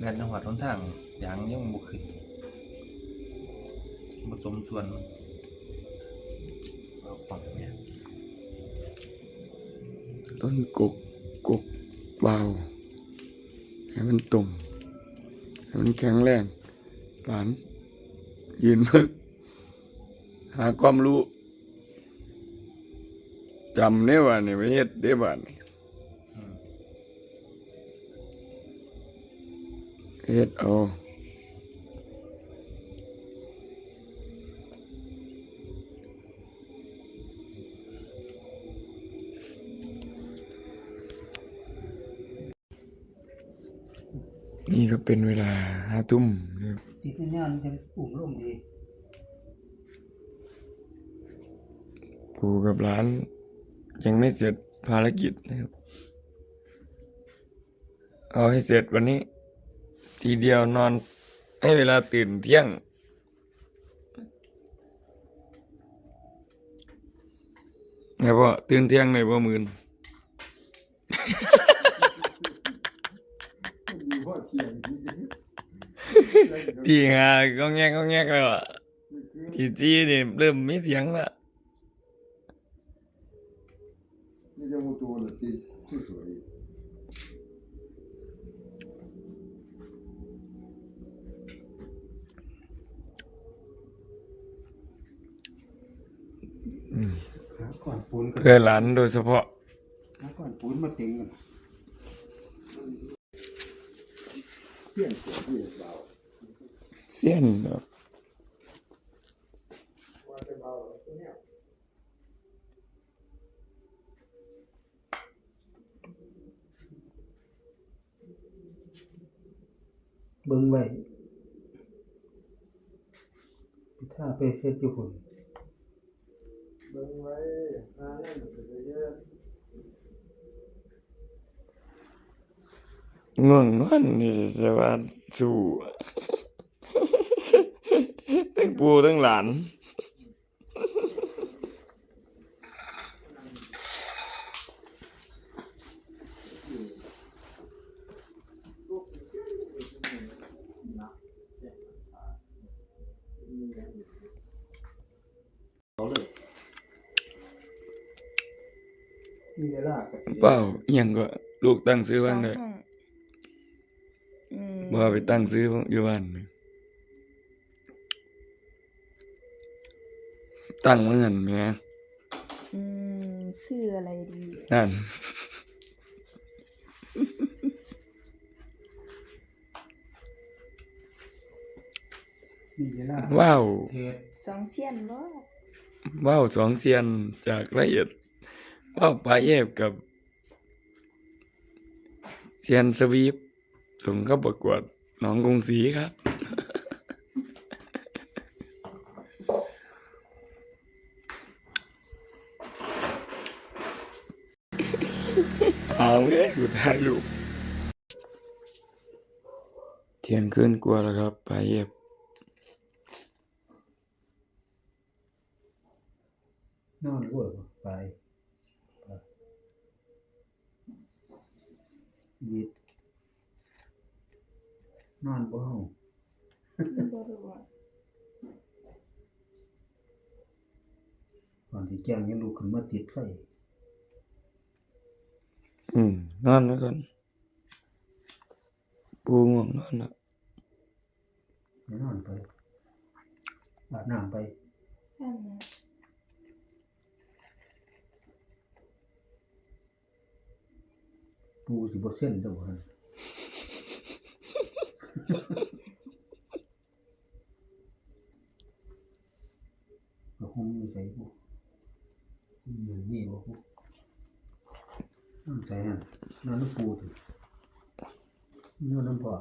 นจังหวัดหนทางอย่างยังบ่ขึ้นบ่สมส่วนเอาความเนี่ยต้นกกกกเบาให้มันตรงให้มันแข็งแรงหลานยืนมึกหาความรู้จำได้ว่านี่ไปเฮ็ดได้บ้านนี่ เฮ็ดเอานี่ก็เป็นเวลาห้าทุ่มนะครับติดในงานจะปุ่มร่มดีปู่กับหลาน ยังไม่เสร็จภารกิจนะครับ เอาให้เสร็จวันนี้ ทีเดียวนอนให้เวลาตื่นเที่ยงไงพ่อตื่นเที่ยงในบ่หมื่นมีพ่อเทียงตีหาก็แงกก็แงกแล้วอะทีจีนี่เริ่มมีเสียงละนี่จะมูตัวหรือตี หาก่อนปูนกันเพื่อหลานโดยเฉพาะ หาก่อนปูนมาติงกันเพี้ยนเสียเพี้ยนเบาเสี้ยนแบบว่าจะเบาตัวเนี้ยเบิ่งไว้ถ้าไปเฮ็ดอยู่พุ่น เบิ่งไว้หาเงินเยอะง่วงนอนนี่จะว่าสู้ทั้งปู่ทั้งหลาน มีเวลากับเปล่าเอียงก็ลูกตั้งซื้อบ้านเลยสองห้องอืมบ่เอาไปตั้งซื้ออยู่บ้านเลยตั้งเมื่อนแหม่อืมชื่ออะไรดีนั่น มีเวลาว้าว เทศสองเสียนบ่ว้าวสองเซียนจากละเอียด ว้าปลาเอฟกับเซียนสวีปส่งเข้าประกวดหนองกรุงศรีครับ เอาเลยกูถ่ายรูปเที่ยงคืนกลัวแล้วครับปลาเอฟนอนรวยบ่ไปไป ยิดนอนบ่เฮาบ่รู้อะก่อนที่แจ้งยังลุกขึ้นมาติดไฟ อืมนอนแล้วก่อนปูง่วงนอนแล้วไปนอนไปอาบน้ำไปนั่นน่ะ ปูสิบ่เส้นเด้อบ่หั่นก็คงมีใส่บ่มีนี่บ่ฮู้นอนใส่หั่นนอนน้ำปูตินอนน้ำพ่อ